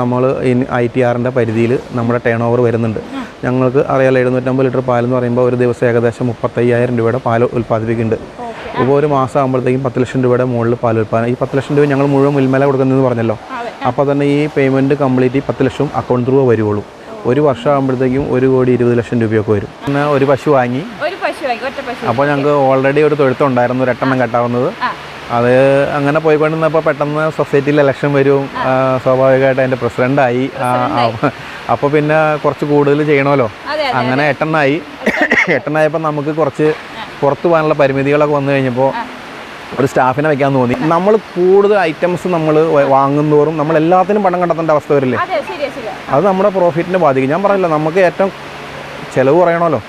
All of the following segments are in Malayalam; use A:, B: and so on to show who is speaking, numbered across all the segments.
A: നമ്മൾ ഐ ടി ആറിന്റെ പരിധിയിൽ നമ്മുടെ ടേൺ ഓവർ വരുന്നുണ്ട്. ഞങ്ങൾക്ക് അറിയാലോ എഴുന്നൂറ്റമ്പത് ലിറ്റർ പാലെന്ന് പറയുമ്പോൾ ഒരു ദിവസം ഏകദേശം മുപ്പത്തയ്യായിരം രൂപയുടെ പാൽ ഉൽപ്പാദിപ്പിക്കുന്നുണ്ട്. ഇപ്പോൾ ഒരു മാസം ആകുമ്പോഴത്തേക്കും പത്ത് ലക്ഷം രൂപയുടെ മുകളിൽ പാൽ ഉൽപ്പാദനം. ഈ പത്ത് ലക്ഷം രൂപ ഞങ്ങൾ മുഴുവൻ മുൽമേല കൊടുക്കുന്നതെന്ന് പറഞ്ഞല്ലോ. അപ്പോൾ തന്നെ ഈ പേയ്മെന്റ് കംപ്ലീറ്റ് പത്ത് ലക്ഷം അക്കൗണ്ട് രൂപ വരുവുള്ളൂ. ഒരു വർഷം ആകുമ്പോഴത്തേക്കും ഒരു കോടി ഇരുപത് ലക്ഷം രൂപയൊക്കെ വരും. പിന്നെ ഒരു പശു വാങ്ങി. അപ്പോൾ ഞങ്ങൾക്ക് ഓൾറെഡി ഒരു തൊഴുത്തുണ്ടായിരുന്നു ഒരു എട്ടെണ്ണം കെട്ടാവുന്നത്. അത് അങ്ങനെ പോയിക്കൊണ്ടിരുന്നപ്പോൾ പെട്ടെന്ന് സൊസൈറ്റിയിൽ ഇലക്ഷൻ വരും. സ്വാഭാവികമായിട്ട് അതിന്റെ പ്രസിഡന്റായി അപ്പോൾ പിന്നെ കുറച്ച് കൂടുതൽ ചെയ്യണമല്ലോ. അങ്ങനെ എട്ടെണ്ണായി. എട്ടെണ്ണായപ്പോൾ നമുക്ക് കുറച്ച് പുറത്ത് പോകാനുള്ള പരിമിതികളൊക്കെ വന്നു കഴിഞ്ഞപ്പോൾ ഒരു സ്റ്റാഫിനെ വെക്കാൻ തോന്നി. നമ്മൾ കൂടുതൽ ഐറ്റംസ് നമ്മൾ വാങ്ങുന്നതോറും നമ്മൾ എല്ലാത്തിനും പണം കണ്ടെത്തേണ്ട അവസ്ഥ വരില്ലേ?
B: അതെ
A: നമ്മുടെ പ്രോഫിറ്റിനെ ബാധിക്കും. ഞാൻ പറഞ്ഞില്ല നമുക്ക് ഏറ്റവും ചിലവ് കുറയണമല്ലോ.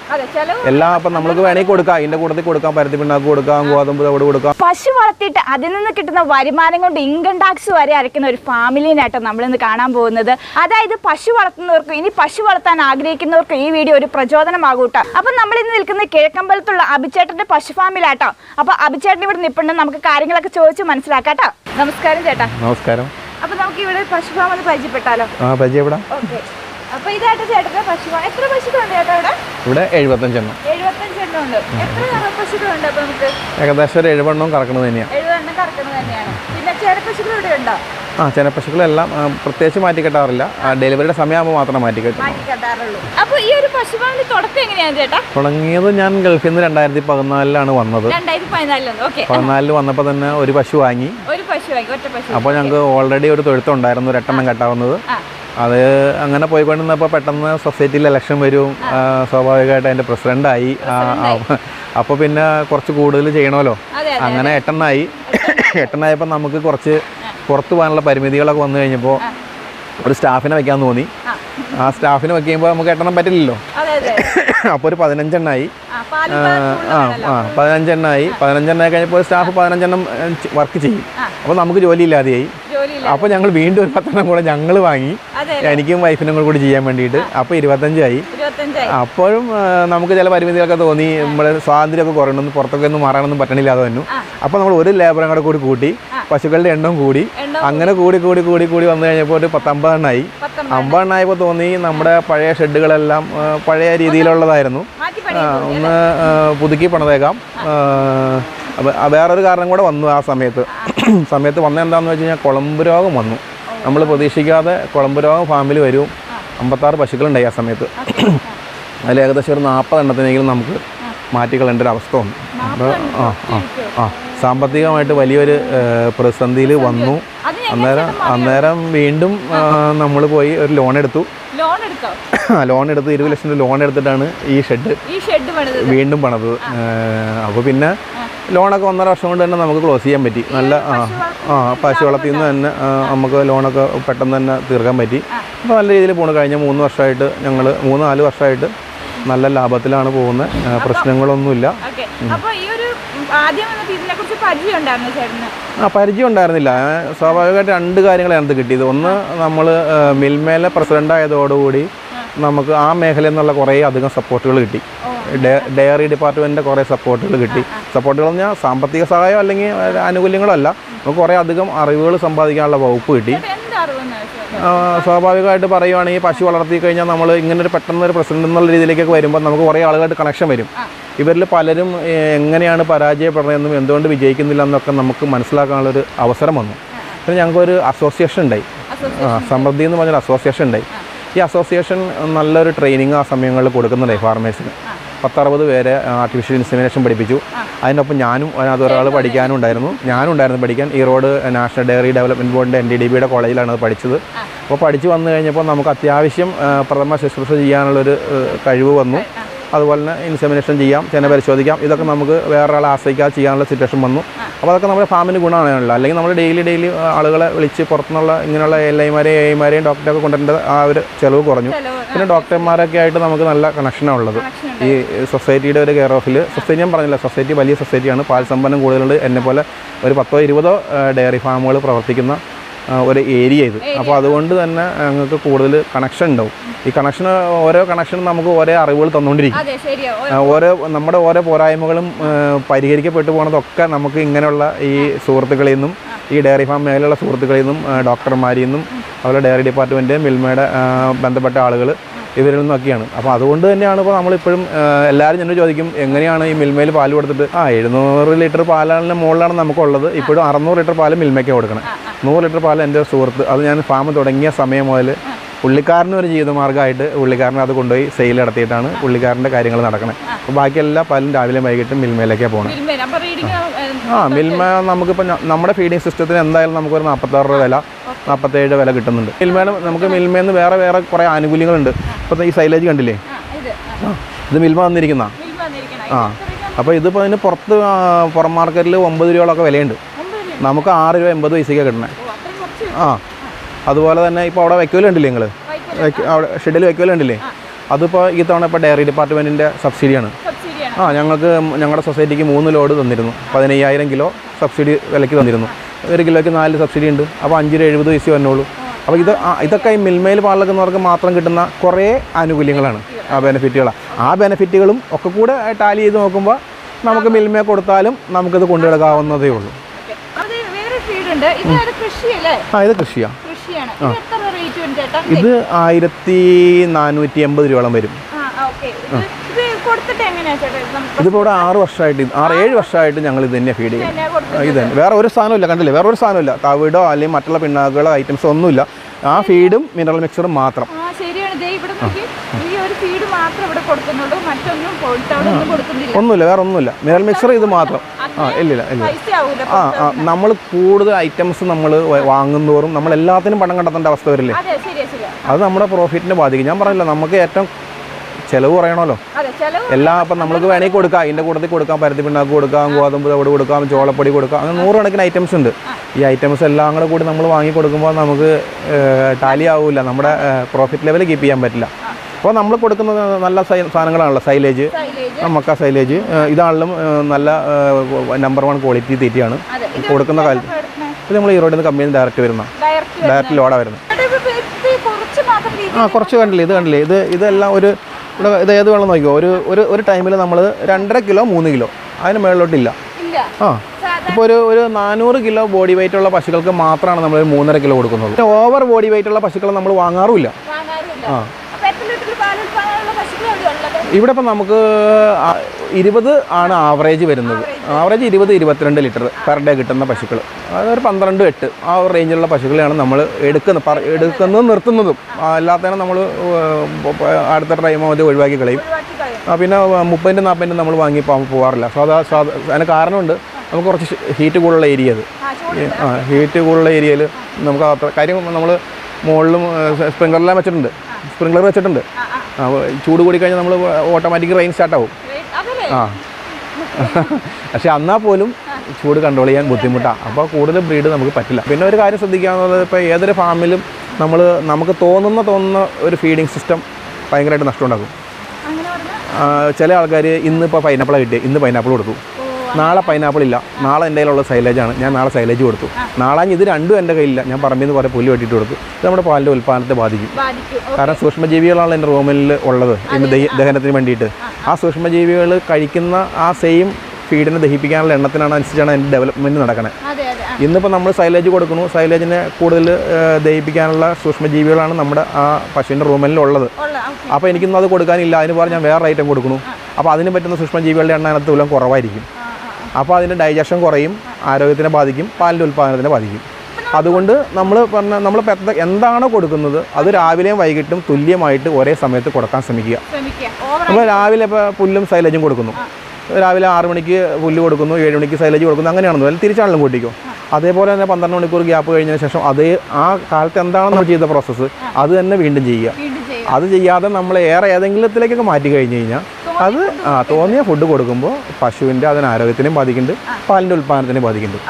A: എല്ലാം അപ്പം നമ്മൾക്ക് വേണമെങ്കിൽ കൊടുക്കാം. അതിന്റെ കൂട്ടത്തിൽ കൊടുക്കാം. പരുത്തി പിണ്ണാക്ക് കൊടുക്കാം ഗോതമ്പ് തവിട് കൊടുക്കാം.
B: പശു വളർത്തിയിട്ട് അതിൽ നിന്ന് കിട്ടുന്ന വരുമാനം കൊണ്ട് ഇൻകം ടാക്സ് വരെ അരയ്ക്കുന്ന ഒരു ഫാമിലിനായിട്ടാണ് നമ്മളിന്ന് കാണാൻ പോകുന്നത്. അതായത് പശു വളർത്തുന്നവർക്കും ഇനി പശു വളർത്താൻ ആഗ്രഹിക്കുന്നവർക്കും ഈ വീഡിയോ ഒരു പ്രചോദനമാകൂട്ടോ അപ്പം നമ്മൾ ഇന്ന് നിൽക്കുന്ന കിഴക്കമ്പലത്തുള്ള അഭിചേട്ടന്റെ പശു ഫാമിലാട്ടോ അപ്പൊ അഭിചേട്ടൻ ഇവിടെ നിൽപ്പുണ്ട് നമുക്ക് കാര്യങ്ങളൊക്കെ ചോദിച്ചു മനസ്സിലാക്കാട്ടോ നമസ്കാരം ചേട്ടാ.
A: നമസ്കാരം.
B: അപ്പൊ നമുക്ക് ഇവിടെ പശു ഫാം ഒന്ന് പരിചയപ്പെട്ടാലോ?
A: പരിചയപ്പെടാം.
B: ഓക്കെ. അപ്പൊ ഇതായിട്ട് ചേട്ടന്റെ പശു എത്ര പശുക്കളുണ്ട് ചേട്ടാ ഇവിടെ?
A: ഇവിടെ എഴുപത്തഞ്ചെണ്ണം.
B: എഴുപത്തഞ്ചെണ്ണം ഉണ്ട് എത്ര കറ പശുക്കളുണ്ട് അപ്പൊ നമുക്ക്?
A: ഏകദേശം ഒരു എഴുപെണ്ണവും കറക്കുന്നത് തന്നെയാണ്
B: എഴുപതെണ്ണം കറക്കുന്നത് തന്നെയാണ്. പിന്നെ ചേരപ്പശുക്കൾ ഇവിടെ ഉണ്ടോ?
A: ആ ചെനപ്പശുക്കളെല്ലാം പ്രത്യേകിച്ച് മാറ്റി കെട്ടാറില്ല ഡെലിവറിയുടെ സമയമാകുമ്പോൾ മാത്രം മാറ്റി കെട്ടും
B: അപ്പോൾ ഈ ഒരു തുടക്കം എങ്ങനെയാണ് ചേട്ടാ?
A: തുടങ്ങിയത് ഞാൻ ഗൾഫിൽ നിന്ന് രണ്ടായിരത്തി പതിനാലിലാണ് വന്നത്
B: പതിനാലിൽ
A: പതിനാലിൽ വന്നപ്പോൾ തന്നെ ഒരു പശു വാങ്ങി.
B: ഒരു പശു വാങ്ങി
A: അപ്പോൾ ഞങ്ങൾക്ക് ഓൾറെഡി ഒരു തൊഴുത്തുണ്ടായിരുന്നു ഒരു എട്ടെണ്ണം കെട്ടാവുന്നത്. അത് അങ്ങനെ പോയിക്കൊണ്ടിരുന്നപ്പോൾ പെട്ടെന്ന് സൊസൈറ്റിയിൽ ഇലക്ഷൻ വരും. സ്വാഭാവികമായിട്ട് അതിന്റെ പ്രസിഡന്റായി അപ്പോൾ പിന്നെ കുറച്ച് കൂടുതൽ ചെയ്യണമല്ലോ. അങ്ങനെ എട്ടെണ്ണായി. എട്ടെണ്ണായപ്പോൾ നമുക്ക് കുറച്ച് പുറത്തു പോകാനുള്ള പരിമിതികളൊക്കെ വന്നു കഴിഞ്ഞപ്പോൾ ഒരു സ്റ്റാഫിനെ വെക്കാൻ തോന്നി.
B: ആ.
A: സ്റ്റാഫിനെ വെക്കുമ്പോൾ നമുക്ക് എട്ടെണ്ണം പറ്റില്ലല്ലോ. അപ്പോൾ ഒരു പതിനഞ്ചെണ്ണമായി
B: ആ
A: ആ ആ പതിനഞ്ചെണ്ണമായി കഴിഞ്ഞപ്പോൾ സ്റ്റാഫ് പതിനഞ്ചെണ്ണം വർക്ക് ചെയ്യും. അപ്പോൾ നമുക്ക് ജോലിയില്ലാതെയായി.
B: ജോലിയില്ല
A: അപ്പോൾ ഞങ്ങൾ വീണ്ടും ഒരു പത്തെണ്ണം കൂടെ ഞങ്ങൾ വാങ്ങി. എനിക്കും വൈഫിനും കൂടി ചെയ്യാൻ വേണ്ടിയിട്ട്. അപ്പോൾ ഇരുപത്തഞ്ചായി. അപ്പോഴും നമുക്ക് ചില പരിമിതികളൊക്കെ തോന്നി. നമ്മുടെ സ്വാതന്ത്ര്യമൊക്കെ കുറയണമെന്ന് പുറത്തൊക്കെ ഒന്നും മാറാനൊന്നും പറ്റണില്ലാതെ വന്നു
B: അപ്പൊ
A: അപ്പോൾ നമ്മൾ ഒരു ലേബറും കൂടെ കൂടി കൂട്ടി പശുക്കളുടെ എണ്ണം കൂടി. അങ്ങനെ കൂടി. കൂടി കൂടി കൂടി വന്നു കഴിഞ്ഞപ്പോൾ ഒരു പത്തമ്പതെണ്ണായി.
B: പത്തൊമ്പത്
A: അമ്പതെണ്ണായപ്പോൾ തോന്നി നമ്മുടെ പഴയ ഷെഡുകളെല്ലാം പഴയ രീതിയിലുള്ളതായിരുന്നു. ഒന്ന് പുതുക്കി പണിതേക്കാം. വേറൊരു കാരണം കൂടെ വന്നു ആ സമയത്ത്. സമയത്ത് വന്ന എന്താണെന്ന് വെച്ച് കഴിഞ്ഞാൽ കുളമ്പ് രോഗം വന്നു. നമ്മൾ പ്രതീക്ഷിക്കാതെ കുളമ്പ് രോഗം ഫാമിൽ വരും. അമ്പത്താറ് പശുക്കളുണ്ടായി ആ സമയത്ത്. അതിൽ ഏകദേശം ഒരു നാൽപ്പത് എണ്ണത്തിനെങ്കിലും നമുക്ക് മാറ്റിക്കളേണ്ട ഒരു അവസ്ഥ വന്നു. അപ്പോൾ ആ ആ ആ. സാമ്പത്തികമായിട്ട് വലിയൊരു പ്രതിസന്ധിയിൽ വന്നു. അന്നേരം അന്നേരം വീണ്ടും നമ്മൾ പോയി ഒരു ലോൺ എടുത്തു.
B: ലോൺ എടുത്തോ
A: ലോൺ എടുത്ത് ഇരുപത് ലക്ഷം രൂപ ലോൺ എടുത്തിട്ടാണ് ഈ ഷെഡ് വീണ്ടും പണത് അപ്പോൾ പിന്നെ ലോണൊക്കെ ഒന്നര വർഷം കൊണ്ട് തന്നെ നമുക്ക് ക്ലോസ് ചെയ്യാൻ പറ്റി. നല്ല ആ ആ പശു വളർത്തിൽ നിന്ന് തന്നെ നമുക്ക് ലോണൊക്കെ പെട്ടെന്ന് തന്നെ തീർക്കാൻ പറ്റി. അപ്പോൾ നല്ല രീതിയിൽ പോണു. കഴിഞ്ഞ മൂന്ന് വർഷമായിട്ട് ഞങ്ങൾ മൂന്ന് നാല് വർഷമായിട്ട് നല്ല ലാഭത്തിലാണ് പോകുന്നത്. പ്രശ്നങ്ങളൊന്നുമില്ല. ആ പരിചയം ഉണ്ടായിരുന്നില്ല. സ്വാഭാവികമായിട്ട് രണ്ട് കാര്യങ്ങളാണ് അത് കിട്ടിയത്. ഒന്ന് നമ്മൾ മിൽമേലെ പ്രസിഡന്റ് ആയതോടുകൂടി നമുക്ക് ആ മേഖലയിൽ നിന്നുള്ള കുറേ അധികം സപ്പോർട്ടുകൾ കിട്ടി. ഡയറി ഡിപ്പാർട്ട്മെന്റിന്റെ കുറേ സപ്പോർട്ടുകൾ കിട്ടി. സപ്പോർട്ടുകൾ എന്ന് പറഞ്ഞാൽ സാമ്പത്തിക സഹായം അല്ലെങ്കിൽ ആനുകൂല്യങ്ങളല്ല. നമുക്ക് കുറേ അധികം അറിവുകൾ സമ്പാദിക്കാനുള്ള വകുപ്പ് കിട്ടി. സ്വാഭാവികമായിട്ട് പറയുവാണെങ്കിൽ പശു വളർത്തി കഴിഞ്ഞാൽ നമ്മൾ ഇങ്ങനെ ഒരു പെട്ടെന്ന് ഒരു പ്രസിഡന്റ് എന്നുള്ള രീതിയിലേക്കൊക്കെ വരുമ്പോൾ നമുക്ക് കുറേ ആളുകളായിട്ട് കണക്ഷൻ വരും. ഇവരിൽ പലരും എങ്ങനെയാണ് പരാജയപ്പെടുന്നതെന്നും എന്തുകൊണ്ട് വിജയിക്കുന്നില്ല എന്നൊക്കെ നമുക്ക് മനസ്സിലാക്കാനുള്ളൊരു അവസരം വന്നു. പിന്നെ ഞങ്ങൾക്കൊരു അസോസിയേഷൻ ഉണ്ടായി. സമൃദ്ധി എന്ന് പറഞ്ഞൊരു അസോസിയേഷൻ ഉണ്ടായി. ഈ അസോസിയേഷൻ നല്ലൊരു ട്രെയിനിങ് ആ സമയങ്ങളിൽ കൊടുക്കുന്നുണ്ടായി ഫാർമേഴ്സിന് പത്തറുപത് പേരെ ആർട്ടിഫിഷ്യൽ ഇൻസെമിനേഷൻ പഠിപ്പിച്ചു. അതിനൊപ്പം ഞാനും അതിനകത്ത് ഒരാൾ പഠിക്കാനും ഉണ്ടായിരുന്നു ഞാനും ഉണ്ടായിരുന്നു പഠിക്കാൻ. ഈ റോഡ് നാഷണൽ ഡയറി ഡെവലപ്മെന്റ് ബോർഡിന്റെ എൻ ഡി ഡി ബിയുടെ കോളേജിലാണ് അത് പഠിച്ചത്. അപ്പോൾ പഠിച്ചു വന്നു കഴിഞ്ഞപ്പോൾ നമുക്ക് അത്യാവശ്യം പ്രഥമ ശുശ്രൂഷ ചെയ്യാനുള്ളൊരു കഴിവ് വന്നു. അതുപോലെ തന്നെ ഇൻസെമിനേഷൻ ചെയ്യാം ചെന പരിശോധിക്കാം. ഇതൊക്കെ നമുക്ക് വേറൊരാളെ ആശ്രയിക്കാതെ ചെയ്യാനുള്ള സിറ്റുവേഷൻ വന്നു. അപ്പോൾ അതൊക്കെ നമ്മുടെ ഫാമിന് ഗുണമാണല്ലോ അല്ലെങ്കിൽ നമ്മൾ ഡെയിലി ഡെയിലി ആളുകളെ വിളിച്ച് പുറത്തുനിന്നുള്ള ഇങ്ങനെയുള്ള എൽ ഐമാരെയും എഐമാരെയും ഐമാരെയും ഡോക്ടറൊക്കെ കൊണ്ടുവരേണ്ട ആ ഒരു ചിലവ് കുറഞ്ഞു. പിന്നെ ഡോക്ടർമാരൊക്കെ ആയിട്ട് നമുക്ക് നല്ല കണക്ഷനാണ് ഉള്ളത്. ഈ സൊസൈറ്റിയുടെ ഒരു കെയർ ഓഫിൽ സൊസൈറ്റി ഞാൻ പറഞ്ഞില്ല സൊസൈറ്റി വലിയ സൊസൈറ്റിയാണ് പാൽ സമ്പന്നം കൂടുതലുണ്ട്. എന്നെ പോലെ ഒരു പത്തോ ഇരുപതോ ഡയറി ഫാമുകൾ പ്രവർത്തിക്കുന്ന ഒരു ഏരിയ ഇത്. അപ്പോൾ അതുകൊണ്ട് തന്നെ ഞങ്ങൾക്ക് കൂടുതൽ കണക്ഷൻ ഉണ്ടാവും. ഈ കണക്ഷൻ ഓരോ കണക്ഷനും നമുക്ക് ഓരോ അറിവുകൾ തന്നുകൊണ്ടിരിക്കും ഓരോ നമ്മുടെ ഓരോ പോരായ്മകളും പരിഹരിക്കപ്പെട്ടു പോകുന്നതൊക്കെ നമുക്ക് ഇങ്ങനെയുള്ള ഈ സുഹൃത്തുക്കളിൽ നിന്നും ഈ ഡയറി ഫാം മേഖലയുള്ള സുഹൃത്തുക്കളിൽ നിന്നും ഡോക്ടർമാരിൽ നിന്നും അതുപോലെ ഡയറി ഡിപ്പാർട്ട്മെന്റ് മിൽമയുടെ ബന്ധപ്പെട്ട ആളുകൾ ഇവരിൽ നിന്നൊക്കെയാണ്. അപ്പോൾ അതുകൊണ്ട് തന്നെയാണ് ഇപ്പോൾ നമ്മളിപ്പോഴും എല്ലാവരും എന്നോട് ചോദിക്കും എങ്ങനെയാണ് ഈ മിൽമയിൽ പാൽ കൊടുത്തിട്ട്? ആ എഴുന്നൂറ് ലിറ്റർ പാലാണ് മുകളിലാണ് നമുക്കുള്ളത്. ഇപ്പോഴും അറുന്നൂറ് ലിറ്റർ പാൽ മിൽമയ്ക്ക് കൊടുക്കണം. നൂറ് ലിറ്റർ പാൽ എന്റെ സുഹൃത്ത് അത് ഞാൻ ഫാം തുടങ്ങിയ സമയം മുതൽ പുള്ളിക്കാരനും ഒരു ജീവിതമാർഗമായിട്ട് പുള്ളിക്കാരനെ അത് കൊണ്ടുപോയി സെയിൽ നടത്തിയിട്ടാണ് പുള്ളിക്കാരന്റെ കാര്യങ്ങൾ നടക്കുന്നത് അപ്പോൾ ബാക്കി എല്ലാ പാലും രാവിലെ വൈകിട്ടും മിൽമയിലേക്കാണ്
B: റീഡിങ്
A: ആ മിൽമ നമുക്കിപ്പോൾ നമ്മുടെ ഫീഡിങ് സിസ്റ്റത്തിന് എന്തായാലും നമുക്കൊരു നാൽപ്പത്താറ് രൂപ വില നാൽപ്പത്തേഴ് വില കിട്ടുന്നുണ്ട്. മിൽമയിൽ നമുക്ക് മിൽമയിൽ നിന്ന് വേറെ വേറെ കുറേ ആനുകൂല്യങ്ങളുണ്ട്. ഇപ്പോൾ ഈ സൈലേജ് കണ്ടില്ലേ?
B: ഇത്
A: ആ, ഇത് മിൽമ വന്നിരിക്കുന്ന ആ അപ്പോൾ ഇതിപ്പോൾ ഇതിന് പുറത്ത് പുറം മാർക്കറ്റിൽ ഒമ്പത് രൂപയോളമൊക്കെ വിലയുണ്ട്. നമുക്ക് ആറ് രൂപ എൺപത് പൈസയ്ക്ക് കിട്ടണേ. ആ അതുപോലെ തന്നെ ഇപ്പോൾ അവിടെ വെക്കലുണ്ടല്ലേ നിങ്ങൾ അവിടെ ഷെഡിൽ വെക്കലുണ്ടല്ലേ അതിപ്പോൾ ഈ തവണ ഇപ്പോൾ ഡയറി ഡിപ്പാർട്ട്മെന്റിന്റെ സബ്സിഡിയാണ്.
B: സബ്സിഡിയാണ്.
A: ആ ഞങ്ങൾക്ക് ഞങ്ങളുടെ സൊസൈറ്റിക്ക് മൂന്ന് ലോഡ് തന്നിരുന്നു. പതിനയ്യായിരം കിലോ സബ്സിഡി വിലയ്ക്ക് തന്നിരുന്നു. ഒരു കിലോയ്ക്ക് നാല് സബ്സിഡി ഉണ്ട്. അപ്പോൾ അഞ്ച് രൂപ എഴുപത് പൈസ വന്നോളൂ. അപ്പോൾ ഇത് ഇതൊക്കെ ഈ മിൽമയിൽ പാലിക്കുന്നവർക്ക് മാത്രം കിട്ടുന്ന കുറേ ആനുകൂല്യങ്ങളാണ് ആ ബെനിഫിറ്റുകളാണ് ആ ബെനിഫിറ്റുകളും ഒക്കെ കൂടെ ടാലി ചെയ്ത് നോക്കുമ്പോൾ നമുക്ക് മിൽമയെ കൊടുത്താലും നമുക്കിത് കൊണ്ടുനടക്കാവുന്നതേ ഉള്ളൂ. ആ ഇത് കൃഷിയാണ്.
B: ഇത്
A: ആയിരത്തി നാനൂറ്റി എൺപത് രൂപയോളം വരും.
B: ആ. കൊടുത്തിട്ട് ചേട്ടാ
A: ഇതിപ്പോൾ ഇവിടെ ആറ് വർഷമായിട്ട് ആറ് ഏഴ് വർഷമായിട്ട് ഞങ്ങൾ ഇത് തന്നെ ഫീഡ് ചെയ്യും ഇത് തന്നെ. വേറെ ഒരു സാധനമില്ല കണ്ടില്ലേ? വേറെ ഒരു സാധനമില്ല തവിടോ അല്ലെങ്കിൽ മറ്റുള്ള പിണ്ണാക്കുകളോ ഐറ്റംസ് ഒന്നുമില്ല. ആ ഫീഡും മിനറൽ മിക്സറും മാത്രം. ഒന്നുമില്ല വേറെ ഒന്നുമില്ല. മിനറൽ മിക്സർ ഇത് മാത്രം. ആ ഇല്ലില്ല ഇല്ല ആ ആ നമ്മൾ കൂടുതൽ ഐറ്റംസ് നമ്മൾ വാങ്ങുന്നതോറും നമ്മൾ എല്ലാത്തിനും പണം കണ്ടെത്തേണ്ട അവസ്ഥ വരില്ലേ?
B: അത്
A: നമ്മുടെ പ്രോഫിറ്റിനെ ബാധിക്കും. ഞാൻ പറഞ്ഞില്ല നമുക്ക് ഏറ്റവും ചിലവ് കുറയണമല്ലോ. എല്ലാം അപ്പം നമുക്ക് വേണമെങ്കിൽ കൊടുക്കാം. അതിന്റെ കൂട്ടത്തിൽ കൊടുക്കാം. പരുത്തി പിണ്ണാക്ക് കൊടുക്കാം ഗോതമ്പ് തവിട് കൊടുക്കാം ചോളപ്പൊടി കൊടുക്കാം. അങ്ങനെ നൂറുകണക്കിന് ഐറ്റംസ് ഉണ്ട്. ഈ ഐറ്റംസ് എല്ലാം കൂടെ കൂടി നമ്മൾ വാങ്ങി കൊടുക്കുമ്പോൾ നമുക്ക് ടാലി ആവില്ല നമ്മുടെ പ്രോഫിറ്റ് ലെവൽ കീപ്പ് ചെയ്യാൻ പറ്റില്ല. അപ്പോൾ നമ്മൾ കൊടുക്കുന്നത് നല്ല സൈ സാധനങ്ങളാണല്ലോ. സൈലേജ് മക്ക സൈലേജ് ഇതാണെങ്കിലും നല്ല നമ്പർ വൺ ക്വാളിറ്റി തീറ്റയാണ്. കൊടുക്കുന്ന കാലത്ത്. ഇത് നമ്മൾ ഈറോഡിൽ നിന്ന് കമ്പനി ഡയറക്റ്റ് വരുന്ന.
B: ഡയറക്റ്റ്
A: ലോഡാണ് വരുന്നത്. ആ കുറച്ച് കണ്ടില്ലേ? ഇത് കണ്ടില്ലേ? ഇത് ഇതെല്ലാം ഒരു ഇവിടെ ഇത് ഏത് വേണം നോക്കിയോ ഒരു ഒരു ഒരു ടൈമിൽ നമ്മൾ രണ്ടര കിലോ മൂന്ന് കിലോ. അതിന് മേളിലോട്ടില്ല. ആ. ഇപ്പോൾ ഒരു ഒരു നാനൂറ് കിലോ ബോഡി വെയിറ്റ് ഉള്ള പശുക്കൾക്ക് മാത്രമാണ് നമ്മൾ മൂന്നര കിലോ കൊടുക്കുന്നത്. ഓവർ ബോഡി വെയിറ്റ് ഉള്ള പശുക്കളെ നമ്മൾ വാങ്ങാറുമില്ല. ആ. ഇവിടെ ഇപ്പം നമുക്ക് ഇരുപത് ആണ് ആവറേജ് വരുന്നത്. ആവറേജ് ഇരുപത് ഇരുപത്തിരണ്ട് ലിറ്റർ പെർ ഡേ കിട്ടുന്ന പശുക്കൾ അതൊരു പന്ത്രണ്ട് എട്ട് ആ ഒരു റേഞ്ചിലുള്ള പശുക്കളെയാണ് നമ്മൾ എടുക്കുന്നത് പറ എടുക്കുന്നതും നിർത്തുന്നതും. അല്ലാത്തതിനെ നമ്മൾ അടുത്ത ടൈം അത് ഒഴിവാക്കി കളയും. പിന്നെ മുപ്പതിന്റെ നാൽപ്പതിന്റെ നമ്മൾ വാങ്ങി പോകാറില്ല സാധാ സാധാ അതിന് കാരണമുണ്ട്. നമുക്ക് കുറച്ച് ഹീറ്റ് കൂടുതലുള്ള ഏരിയ അത്.
B: ആ
A: ഹീറ്റ് കൂടുതലുള്ള ഏരിയയിൽ നമുക്ക് അത്ര കാര്യം നമ്മൾ മുകളിലും സ്പ്രിംഗ്ലറെല്ലാം വെച്ചിട്ടുണ്ട്. സ്പ്രിംഗ്ലർ വെച്ചിട്ടുണ്ട്. ചൂട് കൂടി കഴിഞ്ഞാൽ നമ്മൾ ഓട്ടോമാറ്റിക് റെയിൻ സ്റ്റാർട്ട് ആവും.
B: Wait, അതല്ലേ
A: ആ. പക്ഷെ എന്നാൽ പോലും ചൂട് കൺട്രോൾ ചെയ്യാൻ ബുദ്ധിമുട്ടാണ് അപ്പോൾ കൂടുതൽ ബ്രീഡ് നമുക്ക് പറ്റില്ല. പിന്നെ ഒരു കാര്യം ശ്രദ്ധിക്കാവുന്നത് ഇപ്പോൾ ഏതൊരു ഫാമിലും നമ്മൾ നമുക്ക് തോന്നുന്ന തോന്നുന്ന ഒരു ഫീഡിങ് സിസ്റ്റം ഭയങ്കരമായിട്ട് നഷ്ടം ഉണ്ടാക്കും
B: അങ്ങനെ പറഞ്ഞാൽ
A: ചില ആൾക്കാർ ഇന്ന് ഇന്നിപ്പോൾ പൈനാപ്പിൾ കിട്ടിയത് ഇന്ന് പൈനാപ്പിൾ കൊടുത്തു. നാളെ പൈനാപ്പിൾ ഇല്ല. നാളെ എന്റെ കയ്യിലുള്ള സൈലേജാണ് ഞാൻ നാളെ സൈലേജ് കൊടുത്തു. നാളെ ഇത് രണ്ടും എന്റെ കയ്യിലില്ല. ഞാൻ പറമ്പിൽ നിന്ന് കുറേ പുല്ല് വെട്ടിയിട്ട് കൊടുത്തു. ഇത് നമ്മുടെ പാലിന്റെ ഉൽപ്പാദനത്തെ ബാധിക്കും.
B: ബാധിക്കും.
A: കാരണം സൂക്ഷ്മജീവികളാണ് എന്റെ റൂമിൽ ഉള്ളത്. എന്റെ ദഹനത്തിന് വേണ്ടിയിട്ട്. ആ സൂക്ഷ്മജീവികൾ കഴിക്കുന്ന ആ സെയിം ഫീഡിനെ ദഹിപ്പിക്കാനുള്ള എണ്ണത്തിനാണ് അനുസരിച്ചാണ് അതിന്റെ ഡെവലപ്മെന്റ് നടക്കുന്നത് ഇന്നിപ്പോൾ നമ്മൾ സൈലേജ് കൊടുക്കുന്നു. സൈലേജിനെ കൂടുതൽ ദഹിപ്പിക്കാനുള്ള സൂക്ഷ്മജീവികളാണ് നമ്മുടെ ആ
B: പശുവിന്റെ റൂമിലുള്ളത്.
A: അപ്പോൾ എനിക്കൊന്നും അത് കൊടുക്കാനില്ല. അതിന് പകരം ഞാൻ വേറെ ഐറ്റം കൊടുക്കുന്നു. അപ്പോൾ അതിന് പറ്റുന്ന സൂക്ഷ്മജീവികളുടെ എണ്ണ അതിനകത്ത് തുലം കുറവായിരിക്കും. അപ്പോൾ അതിന്റെ ഡൈജഷൻ കുറയും. ആരോഗ്യത്തിനെ ബാധിക്കും. പാലിന്റെ ഉൽപ്പാദനത്തിനെ ബാധിക്കും. അതുകൊണ്ട് നമ്മൾ പറഞ്ഞ നമ്മൾ എന്താണോ കൊടുക്കുന്നത് അത് രാവിലെയും വൈകിട്ടും തുല്യമായിട്ട് ഒരേ സമയത്ത് കൊടുക്കാൻ ശ്രമിക്കുക. നമ്മൾ രാവിലെ ഇപ്പോൾ പുല്ലും സൈലേജും കൊടുക്കുന്നു. രാവിലെ ആറ് മണിക്ക് പുല്ല് കൊടുക്കുന്നു ഏഴ് മണിക്ക് സൈലേജ് കൊടുക്കുന്നു അങ്ങനെയാണെന്ന് അല്ലെങ്കിൽ തിരിച്ചാണെങ്കിലും കൂട്ടിക്കും. അതേപോലെ തന്നെ പന്ത്രണ്ട് മണിക്കൂർ ഗ്യാപ്പ് കഴിഞ്ഞതിന് ശേഷം അതേ ആ കാലത്ത് എന്താണോ നമ്മൾ ചെയ്ത പ്രോസസ്സ് അത് തന്നെ വീണ്ടും ചെയ്യുക. അത് ചെയ്യാതെ നമ്മൾ ഏറെ ഏതെങ്കിലത്തിലേക്കൊക്കെ മാറ്റി കഴിഞ്ഞ് കഴിഞ്ഞാൽ അത് ആ തോന്നിയ ഫുഡ് കൊടുക്കുമ്പോൾ പശുവിന്റെ അതിന് ആരോഗ്യത്തിനും ബാധിക്കുന്നുണ്ട് പാലിന്റെ ഉൽപ്പാദനത്തിനെയും ബാധിക്കുന്നുണ്ട്.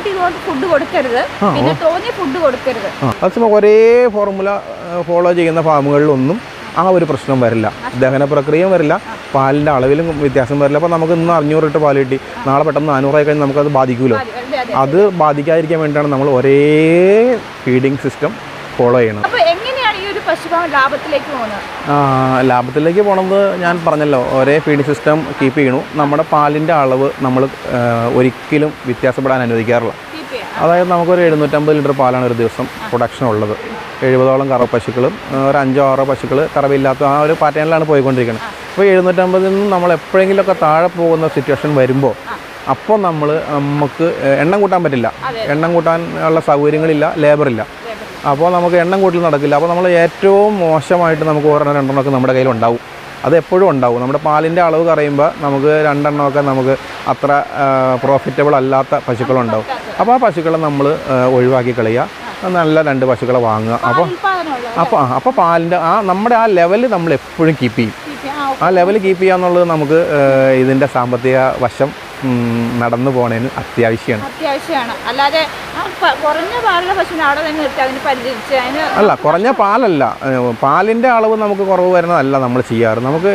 B: ഇതുകൊണ്ട് ഫുഡ് കൊടുക്കരുത്. പിന്നെ തോന്നിയ ഫുഡ് കൊടുക്കരുത്.
A: ഒരേ ഫോർമുല ഫോളോ ചെയ്യുന്ന ഫാമുകളിലൊന്നും ആ ഒരു പ്രശ്നം വരില്ല. ദഹന പ്രക്രിയയും വരില്ല. പാലിന്റെ അളവിലും വ്യത്യാസം വരില്ല. അപ്പോൾ നമുക്ക് ഇന്ന് അഞ്ഞൂറ് ലിറ്റർ പാൽ കിട്ടി നാളെ പെട്ടെന്ന് നാനൂറായി കഴിഞ്ഞാൽ നമുക്കത് ബാധിക്കുമല്ലോ
B: അതെ അതെ
A: അത്. ബാധിക്കാതിരിക്കാൻ വേണ്ടിയിട്ടാണ് നമ്മൾ ഒരേ ഫീഡിങ് സിസ്റ്റം ഫോളോ ചെയ്യണം
B: ലാഭത്തിലേക്ക് പോകുന്നത്?
A: ലാഭത്തിലേക്ക് പോണത് ഞാൻ പറഞ്ഞല്ലോ ഒരേ ഫീഡ് സിസ്റ്റം കീപ്പ് ചെയ്യണു. നമ്മുടെ പാലിന്റെ അളവ് നമ്മൾ ഒരിക്കലും വ്യത്യാസപ്പെടാൻ അനുവദിക്കാറില്ല. അതായത് നമുക്കൊരു എഴുന്നൂറ്റമ്പത് ലിറ്റർ പാലാണ് ഒരു ദിവസം പ്രൊഡക്ഷൻ ഉള്ളത്. എഴുപതോളം കറവ പശുക്കളും ഒരു അഞ്ചോ ആറോ പശുക്കൾ കറവില്ലാത്ത ആ ഒരു പാറ്റേണിലാണ് പോയിക്കൊണ്ടിരിക്കുന്നത് അപ്പോൾ എഴുന്നൂറ്റമ്പതിൽ നിന്നും നമ്മൾ എപ്പോഴെങ്കിലുമൊക്കെ താഴെ പോകുന്ന സിറ്റുവേഷൻ വരുമ്പോൾ അപ്പോൾ നമ്മൾ നമുക്ക് എണ്ണം കൂട്ടാൻ പറ്റില്ല. എണ്ണം കൂട്ടാൻ ഉള്ള സൗകര്യങ്ങളില്ല ലേബറില്ല അപ്പോൾ നമുക്ക് എണ്ണം കൂട്ടൽ നടക്കില്ല. അപ്പോൾ നമ്മൾ ഏറ്റവും മോശമായിട്ട് നമുക്ക് ഒരെണ്ണം രണ്ടെണ്ണമൊക്കെ നമ്മുടെ കയ്യിൽ ഉണ്ടാവും. അത് എപ്പോഴും ഉണ്ടാവും. നമ്മുടെ പാലിന്റെ അളവ് കറയുമ്പോൾ നമുക്ക് രണ്ടെണ്ണമൊക്കെ നമുക്ക് അത്ര പ്രോഫിറ്റബിൾ അല്ലാത്ത പശുക്കളുണ്ടാവും. അപ്പോൾ ആ പശുക്കളെ നമ്മൾ ഒഴിവാക്കി കളയുക. നല്ല രണ്ട് പശുക്കളെ വാങ്ങുക. അപ്പോൾ അപ്പോൾ അപ്പോൾ പാലിന്റെ ആ നമ്മുടെ ആ ലെവൽ നമ്മൾ എപ്പോഴും കീപ്പ് ചെയ്യും. ആ ലെവൽ കീപ്പ് ചെയ്യുക എന്നുള്ളത് നമുക്ക് ഇതിന്റെ സാമ്പത്തിക വശം നടന്നു പോണതിന് അത്യാവശ്യമാണ്.
B: അത്യാവശ്യമാണ്. അല്ലാതെ കുറഞ്ഞ പാലുള്ള പശുവിനെ അവിടെ തന്നെ നിർത്തി അതിന് പരിചരിച്ച് അതിന്
A: അല്ല കുറഞ്ഞ പാലല്ല. പാലിന്റെ പാലിന്റെ അളവ് നമുക്ക് കുറവ് വരുന്നതല്ല നമ്മൾ ചെയ്യാറ്. നമുക്ക്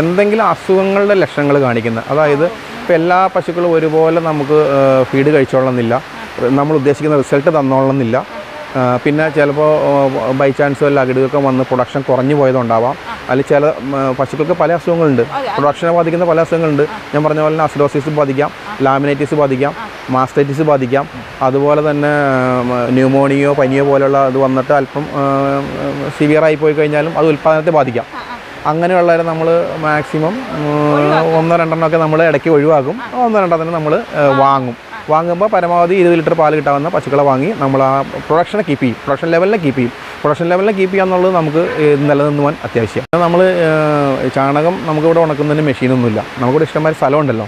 A: എന്തെങ്കിലും അസുഖങ്ങളുടെ ലക്ഷണങ്ങൾ കാണിക്കുന്ന അതായത് ഇപ്പം എല്ലാ പശുക്കളും ഒരുപോലെ നമുക്ക് ഫീഡ് കഴിച്ചോളണമെന്നില്ല. നമ്മൾ ഉദ്ദേശിക്കുന്ന റിസൾട്ട് തന്നോളണമെന്നില്ല. പിന്നെ ചിലപ്പോൾ ബൈ ചാൻസ് വല്ല അകിടുകൊക്കെ വന്ന് പ്രൊഡക്ഷൻ കുറഞ്ഞു പോയതുണ്ടാവാം അല്ലെങ്കിൽ ചില പശുക്കൾക്ക് പല അസുഖങ്ങളുണ്ട്. പ്രൊഡക്ഷനെ ബാധിക്കുന്ന പല അസുഖങ്ങളുണ്ട്. ഞാൻ പറഞ്ഞ പോലെ തന്നെ അസിഡോസിസ് ബാധിക്കാം ലാമിനൈറ്റിസ് ബാധിക്കാം മാസ്റ്റൈറ്റിസ് ബാധിക്കാം. അതുപോലെ തന്നെ ന്യൂമോണിയോ പനിയോ പോലുള്ള അത് വന്നിട്ട് അല്പം സിവിയറായി പോയി കഴിഞ്ഞാലും അത് ഉൽപ്പാദനത്തെ ബാധിക്കാം. അങ്ങനെയുള്ളവരെ നമ്മൾ മാക്സിമം ഒന്നോ രണ്ടെണ്ണമൊക്കെ നമ്മൾ ഇടയ്ക്ക് ഒഴിവാക്കും. ഒന്നോ രണ്ടെണ്ണം നമ്മൾ വാങ്ങും. വാങ്ങുമ്പോൾ പരമാവധി ഇരുപത് ലിറ്റർ പാൽ കിട്ടാവുന്ന പശുക്കളെ വാങ്ങി നമ്മൾ ആ പ്രൊഡക്ഷനെ കീപ്പ് ചെയ്യും. പ്രൊഡക്ഷൻ ലെവലിനെ കീപ്പ് ചെയ്യും. പ്രൊഡക്ഷൻ ലെവലിനെ കീപ്പ് ചെയ്യുക എന്നുള്ളത് നമുക്ക് നിലനിന്നുവാൻ അത്യാവശ്യം. നമ്മൾ ചാണകം നമുക്കിവിടെ ഉണക്കുന്നതിന് മെഷീനൊന്നുമില്ല നമുക്കിവിടെ ഇഷ്ടംമാതിരി സ്ഥലമുണ്ടല്ലോ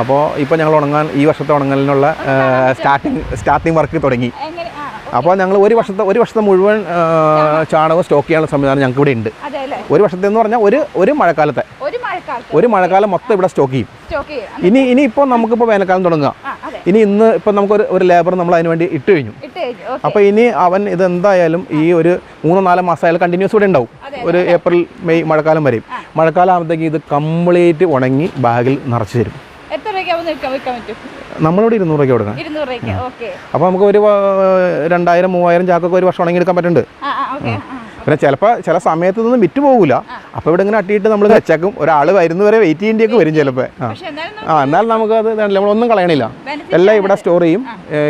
A: അപ്പോൾ ഇപ്പോൾ ഞങ്ങൾ ഉണങ്ങാൻ ഈ വർഷത്തെ ഉണങ്ങലിനുള്ള സ്റ്റാർട്ടിങ് സ്റ്റാർട്ടിങ് വർക്ക് തുടങ്ങി. അപ്പോൾ ഞങ്ങൾ ഒരു വർഷത്തെ ഒരു വർഷത്തെ മുഴുവൻ ചാണകം. സ്റ്റോക്ക് ചെയ്യാനുള്ള സംവിധാനം ഞങ്ങൾക്ക് ഇവിടെ ഉണ്ട്. ഒരു വർഷത്തെ എന്ന് പറഞ്ഞാൽ ഒരു ഒരു മഴക്കാലത്തെ.
B: ഒരു
A: മഴക്കാലം മൊത്തം ഇവിടെ സ്റ്റോക്ക് ചെയ്യും. ഇനി ഇനി ഇപ്പോൾ നമുക്കിപ്പോൾ വേനൽക്കാലം തുടങ്ങുക. ഇനി ഇന്ന് ഇപ്പം നമുക്കൊരു ഒരു ലേബർ നമ്മൾ അതിന് വേണ്ടി ഇട്ട് കഴിഞ്ഞു. അപ്പോൾ ഇനി അവൻ ഇത് എന്തായാലും ഈ ഒരു മൂന്നോ നാലോ മാസം ആയാലും കണ്ടിന്യൂസ് ഇവിടെ ഉണ്ടാവും. ഒരു ഏപ്രിൽ മെയ് മഴക്കാലം വരെയും. മഴക്കാലം ആകുമ്പോഴത്തേക്ക് ഇത് കംപ്ലീറ്റ് ഉണങ്ങി ബാഗിൽ നിറച്ച് തരും. നമ്മളിവിടെ ഇരുന്നൂറ് രൂപയ്ക്ക്
B: കൊടുക്കാം.
A: അപ്പോൾ നമുക്ക് ഒരു രണ്ടായിരം മൂവായിരം ചാക്കൊക്കെ ഒരു വർഷം ഉണങ്ങിയെടുക്കാൻ പറ്റുന്നുണ്ട്.
B: ആ ആ ഓക്കെ
A: പിന്നെ ചിലപ്പോൾ ചില സമയത്ത് നിന്നും വിറ്റ് പോകില്ല അപ്പോൾ ഇവിടെ ഇങ്ങനെ അട്ടിയിട്ട് നമ്മൾ വെച്ചേക്കും. ഒരാൾ വരുന്നവരെ വെയിറ്റ് ചെയ്യേണ്ടിയൊക്കെ വരും ചിലപ്പോൾ ആ. എന്നാൽ നമുക്ക് അത് നമ്മളൊന്നും കളയണില്ല. എല്ലാം ഇവിടെ സ്റ്റോർ ചെയ്യും.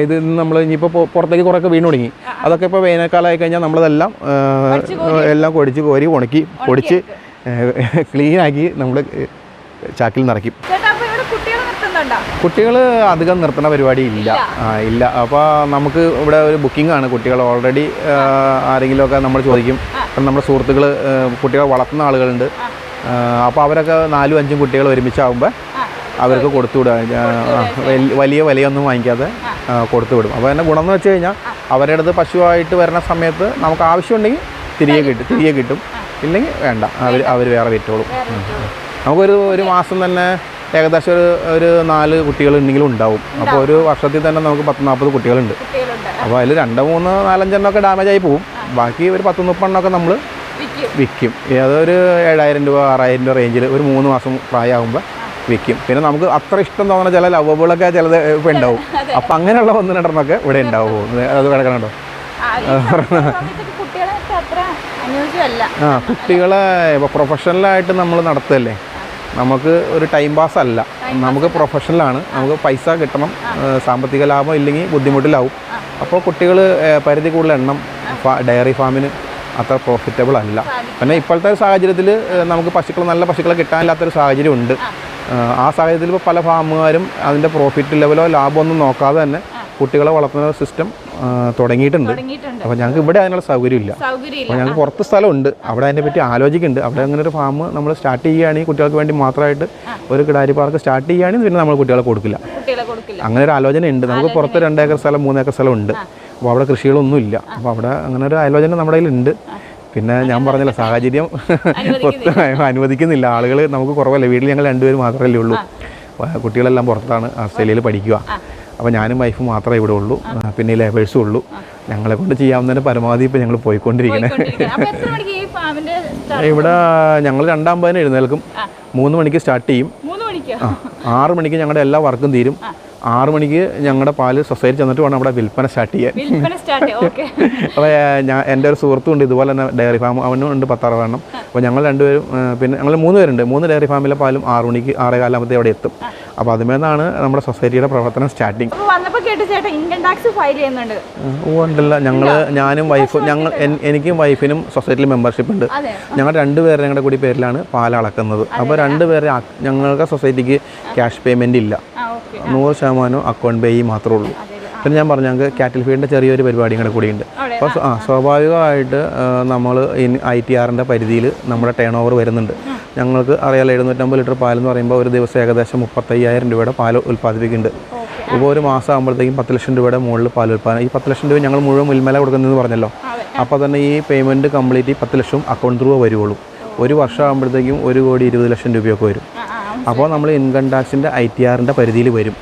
A: ഇത് നമ്മൾ ഇനിയിപ്പോൾ പുറത്തേക്ക് കുറേയൊക്കെ വീണ് തുടങ്ങി. അതൊക്കെ ഇപ്പോൾ വേനൽക്കാലമായി കഴിഞ്ഞാൽ നമ്മളതെല്ലാം എല്ലാം കൊടിച്ച് കോരി ഉണക്കി പൊടിച്ച് ക്ലീനാക്കി നമ്മൾ ചാക്കിൽ നിറയ്ക്കും.
B: കുട്ടികൾ
A: അധികം നിർത്തുന്ന പരിപാടി ഇല്ല. ഇല്ല. അപ്പോൾ നമുക്ക് ഇവിടെ ഒരു ബുക്കിംഗ് ആണ്. കുട്ടികൾ ഓൾറെഡി ആരെങ്കിലുമൊക്കെ നമ്മൾ ചോദിക്കും. അപ്പം നമ്മുടെ സുഹൃത്തുക്കൾ കുട്ടികളെ വളർത്തുന്ന ആളുകളുണ്ട്. അപ്പോൾ അവരൊക്കെ നാലും അഞ്ചും കുട്ടികൾ ഒരുമിച്ചാകുമ്പോൾ അവർക്ക് കൊടുത്തു വിടുക. വലിയ വിലയൊന്നും വാങ്ങിക്കാതെ കൊടുത്തുവിടും കൊടുത്തു വിടും. അപ്പോൾ അതിന്റെ ഗുണം എന്ന് വെച്ച് കഴിഞ്ഞാൽ അവരുടെ അടുത്ത് പശുവായിട്ട് വരുന്ന സമയത്ത് നമുക്ക് ആവശ്യമുണ്ടെങ്കിൽ തിരികെ കിട്ടും തിരികെ കിട്ടും. ഇല്ലെങ്കിൽ വേണ്ട. അവർ അവർ വേറെ വിറ്റോളും. നമുക്കൊരു ഒരു മാസം തന്നെ ഏകദേശം ഒരു ഒരു നാല് കുട്ടികൾ ഉണ്ടെങ്കിലും ഉണ്ടാവും. അപ്പോൾ ഒരു വർഷത്തിൽ തന്നെ നമുക്ക് പത്ത് നാൽപ്പത് കുട്ടികളുണ്ട്. അപ്പോൾ അതിൽ രണ്ട് മൂന്ന് നാലഞ്ചെണ്ണമൊക്കെ ഡാമേജ് ആയി പോകും ബാക്കി ഒരു പത്ത് മുപ്പെണ്ണമൊക്കെ നമ്മൾ
B: വിൽക്കും
A: അതൊരു ഏഴായിരം രൂപ ആറായിരം രൂപ റേഞ്ചിൽ ഒരു മൂന്ന് മാസം പ്രായമാകുമ്പോൾ വിൽക്കും പിന്നെ നമുക്ക് അത്ര ഇഷ്ടം തോന്നുന്ന ചില ലവബിളൊക്കെ ചിലത് ഇപ്പോൾ ഉണ്ടാവും. അപ്പം അങ്ങനെയുള്ള ഒന്ന് രണ്ടെണ്ണമൊക്കെ ഇവിടെ ഉണ്ടാവും. അത് കിടക്കണോ
B: ആ കുട്ടികളെ
A: ഇപ്പോൾ പ്രൊഫഷണലായിട്ട് നമ്മൾ നടത്തല്ലേ? നമുക്ക് ഒരു ടൈം പാസ് അല്ല. നമുക്ക് പ്രൊഫഷണലാണ് നമുക്ക് പൈസ കിട്ടണം. സാമ്പത്തിക ലാഭം ഇല്ലെങ്കിൽ ബുദ്ധിമുട്ടിലാവും. അപ്പോൾ കുട്ടികൾ പരിധി കൂടുതൽ എണ്ണം ഡയറി ഫാമിന് അത്ര പ്രോഫിറ്റബിൾ അല്ല. പിന്നെ ഇപ്പോഴത്തെ ഒരു സാഹചര്യത്തിൽ നമുക്ക് പശുക്കൾ നല്ല പശുക്കളെ കിട്ടാനില്ലാത്തൊരു സാഹചര്യം ഉണ്ട്. ആ. സാഹചര്യത്തിൽ ഇപ്പോൾ പല ഫാമുകാരും അതിന്റെ പ്രോഫിറ്റ് ലെവലോ ലാഭമൊന്നും നോക്കാതെ തന്നെ കുട്ടികളെ വളർത്തുന്ന സിസ്റ്റം തുടങ്ങിയിട്ടുണ്ട്. അപ്പോൾ ഞങ്ങൾക്ക് ഇവിടെ അതിനുള്ള സൗകര്യമില്ല. അപ്പോൾ ഞങ്ങൾക്ക് പുറത്ത് സ്ഥലമുണ്ട്. അവിടെ അതിനെ പറ്റി ആലോചിക്കുന്നുണ്ട്. അവിടെ അങ്ങനെ ഒരു ഫാം നമ്മൾ സ്റ്റാർട്ട് ചെയ്യുകയാണെങ്കിൽ കുട്ടികൾക്ക് വേണ്ടി മാത്രമായിട്ട് ഒരു കിടാരി പാർക്ക് സ്റ്റാർട്ട് ചെയ്യുകയാണെങ്കിൽ പിന്നെ നമ്മൾ കുട്ടികളെ കൊടുക്കില്ല. അങ്ങനെ ഒരു ആലോചന ഉണ്ട്. നമുക്ക് പുറത്ത് രണ്ട് ഏക്കർ സ്ഥലം മൂന്ന് ഏക്കർ സ്ഥലം ഉണ്ട് അപ്പോൾ അവിടെ കൃഷികളൊന്നും ഇല്ല. അപ്പോൾ അവിടെ അങ്ങനെ ഒരു ആലോചന നമ്മുടെ കയ്യിലുണ്ട്. പിന്നെ ഞാൻ പറഞ്ഞില്ല സാഹചര്യം അനുവദിക്കുന്നില്ല. ആളുകൾ നമുക്ക് കുറവല്ലേ? വീട്ടിൽ ഞങ്ങൾ രണ്ടുപേർ മാത്രമല്ലേ ഉള്ളൂ. കുട്ടികളെല്ലാം പുറത്താണ്. ഓസ്ട്രേലിയയിൽ പഠിക്കുക. അപ്പോൾ ഞാനും വൈഫ് മാത്രമേ ഇവിടെ ഉള്ളൂ. പിന്നെ ലേബേഴ്സും ഉള്ളൂ. ഞങ്ങളെ കൊണ്ട് ചെയ്യാവുന്നതിന് പരമാവധി ഇപ്പോൾ ഞങ്ങൾ പോയിക്കൊണ്ടിരിക്കുന്നത്? ഇവിടെ ഞങ്ങൾ രണ്ടാമ്പതിന് എഴുന്നേൽക്കും. മൂന്ന് മണിക്ക് സ്റ്റാർട്ട് ചെയ്യും. ആറ് മണിക്ക് ഞങ്ങളുടെ എല്ലാ വർക്കും തീരും. ആറ് മണിക്ക് ഞങ്ങളുടെ പാൽ സൊസൈറ്റി ചെന്നിട്ട് വേണം അവിടെ വിൽപ്പന സ്റ്റാർട്ട് ചെയ്യാൻ. അപ്പോൾ ഞാൻ എന്റെ ഒരു സുഹൃത്തുണ്ട് ഇതുപോലെ തന്നെ ഡയറി ഫാം അവനും ഉണ്ട് പത്താറ് വേണം അപ്പോൾ ഞങ്ങൾ രണ്ടുപേരും പിന്നെ ഞങ്ങൾ മൂന്ന് പേരുണ്ട്. മൂന്ന് ഡയറി ഫാമിലെ പാലും ആറ് മണിക്ക് ആറേ കാലാമത്തെ അവിടെ എത്തും. അപ്പോൾ അതുമേന്നാണ് നമ്മുടെ സൊസൈറ്റിയുടെ പ്രവർത്തനം സ്റ്റാർട്ടിങ്. ഉണ്ടല്ല. ഞങ്ങൾ ഞാനും വൈഫും ഞങ്ങൾ എനിക്കും വൈഫിനും സൊസൈറ്റിയിൽ മെമ്പർഷിപ്പ് ഉണ്ട്. ഞങ്ങൾ രണ്ടുപേരുടെ ഞങ്ങളുടെ കൂടി പേരിലാണ് പാൽ അളക്കുന്നത്. അപ്പോൾ രണ്ടുപേരെ ഞങ്ങളുടെ ഞങ്ങൾക്ക് സൊസൈറ്റിക്ക് ക്യാഷ് പേയ്മെന്റ് ഇല്ല. നൂറ് ശതമാനം അക്കൗണ്ട് പേ മാത്രമേ ഉള്ളൂ. പിന്നെ ഞാൻ പറഞ്ഞു ഞങ്ങൾക്ക് കാറ്റിൽ ഫീഡിന്റെ ചെറിയൊരു പരിപാടിയും കൂടെ കൂടിയുണ്ട്. അപ്പോൾ ആ സ്വാഭാവികമായിട്ട് നമ്മൾ ഐ ടി ആറിന്റെ പരിധിയിൽ നമ്മുടെ ടേൺ ഓവർ വരുന്നുണ്ട് ഞങ്ങൾക്ക് അറിയാലോ എഴുന്നൂറ്റമ്പത് ലിറ്റർ പാലെന്ന് പറയുമ്പോൾ ഒരു ദിവസം ഏകദേശം മുപ്പത്തയ്യായിരം രൂപയുടെ പാൽ ഉൽപ്പാദിപ്പിക്കുന്നുണ്ട്. ഇപ്പോൾ ഒരു മാസം ആകുമ്പോഴത്തേക്കും പത്ത് ലക്ഷം രൂപയുടെ മുകളിൽ പാൽ ഉൽപ്പാദനം. ഈ പത്ത് ലക്ഷം രൂപ ഞങ്ങൾ മുഴുവൻ മുൽമല കൊടുക്കുന്നതെന്ന് പറഞ്ഞല്ലോ. അപ്പോൾ തന്നെ ഈ പേയ്മെന്റ് കംപ്ലീറ്റ് ഈ പത്ത് ലക്ഷം അക്കൗണ്ട് ത്രൂ വരുവുള്ളൂ. ഒരു വർഷം ആകുമ്പോഴത്തേക്കും ഒരു കോടി ഇരുപത് ലക്ഷം രൂപയൊക്കെ വരും. അപ്പോൾ നമ്മൾ ഇൻകം ടാക്സിന്റെ ഐ ടി ആറിന്റെ പരിധിയിൽ വരും.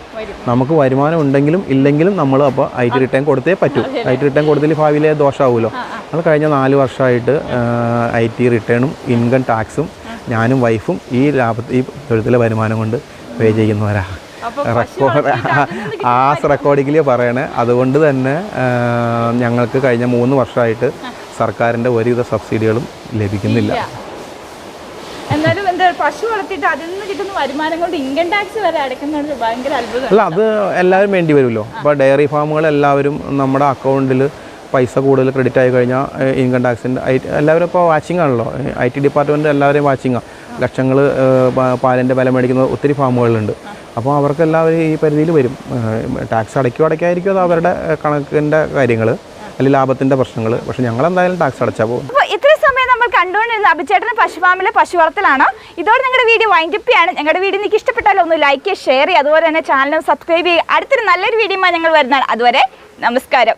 A: നമുക്ക് വരുമാനം ഉണ്ടെങ്കിലും ഇല്ലെങ്കിലും നമ്മൾ അപ്പോൾ ഐ ടി റിട്ടേൺ കൊടുത്തേ പറ്റൂ. ഐ ടി റിട്ടേൺ കൊടുത്തില്ല ഭാവിയിലെ ദോഷമാവുമല്ലോ. നമ്മൾ കഴിഞ്ഞ നാല് വർഷമായിട്ട് ഐ ടി റിട്ടേണും ഇൻകം ടാക്സും ഞാനും വൈഫും ഈ ലാഭ ഈ തൊഴുത്തിലെ വരുമാനം കൊണ്ട് പേ ചെയ്യുന്നവരാ. റെക്കോർഡ് ആ റെക്കോർഡിങ്ങിൽ പറയണേ. അതുകൊണ്ട് തന്നെ ഞങ്ങൾക്ക് കഴിഞ്ഞ മൂന്ന് വർഷമായിട്ട് സർക്കാരിന്റെ ഒരുവിധ സബ്സിഡികളും ലഭിക്കുന്നില്ല.
B: പശു വളർത്തിയിട്ട് അതിൽ നിന്ന് കിട്ടുന്ന വരുമാനം കൊണ്ട് ഇൻകം ടാക്സ് വരെ അടയ്ക്കുന്നത് ഭയങ്കര അത്ഭുതം.
A: അല്ല അത് എല്ലാവരും വേണ്ടി വരുമല്ലോ. അപ്പോൾ ഡയറി ഫാമുകൾ എല്ലാവരും നമ്മുടെ അക്കൗണ്ടിൽ പൈസ കൂടുതൽ ക്രെഡിറ്റ് ആയി കഴിഞ്ഞാൽ ഇൻകം ടാക്സിന്റെ ഐ എല്ലാവരും ഇപ്പോൾ വാച്ചിങ് ആണല്ലോ. ഐ ടി ഡിപ്പാർട്ട്മെന്റ് എല്ലാവരെയും വാച്ചിങ്ങാണ് ലക്ഷങ്ങൾ പാലിന്റെ വില മേടിക്കുന്ന ഒത്തിരി ഫാമുകളുണ്ട് അപ്പോൾ അവർക്ക് എല്ലാവരും ഈ പരിധിയിൽ വരും. ടാക്സ് അടയ്ക്കോ അടയ്ക്കായിരിക്കും അത് അവരുടെ കണക്കിന്റെ കാര്യങ്ങൾ അല്ലെങ്കിൽ ലാഭത്തിന്റെ പ്രശ്നങ്ങൾ പക്ഷേ ഞങ്ങൾ എന്തായാലും ടാക്സ് അടച്ചാൽ പോകും
B: നമ്മൾ കണ്ടുകൊണ്ടിരുന്ന അഭിചേട്ടന് പശുഫാമിലെ പശു വളർത്തലാണ് ഇതോടെ നിങ്ങളുടെ വീഡിയോ വൈൻഡപ്പ് ചെയ്യാണ്. ഞങ്ങളുടെ വീഡിയോ നിങ്ങൾക്ക് ഇഷ്ടപ്പെട്ടാലോ ഒന്ന് ലൈക്ക് ചെയ്യുക ഷെയർ ചെയ്യുക. അതുപോലെ തന്നെ ചാനലും സബ്സ്ക്രൈബ് ചെയ്യുക. അടുത്തൊരു നല്ലൊരു വീഡിയോ ഞങ്ങൾ വരുന്നതാണ്. അതുവരെ നമസ്കാരം.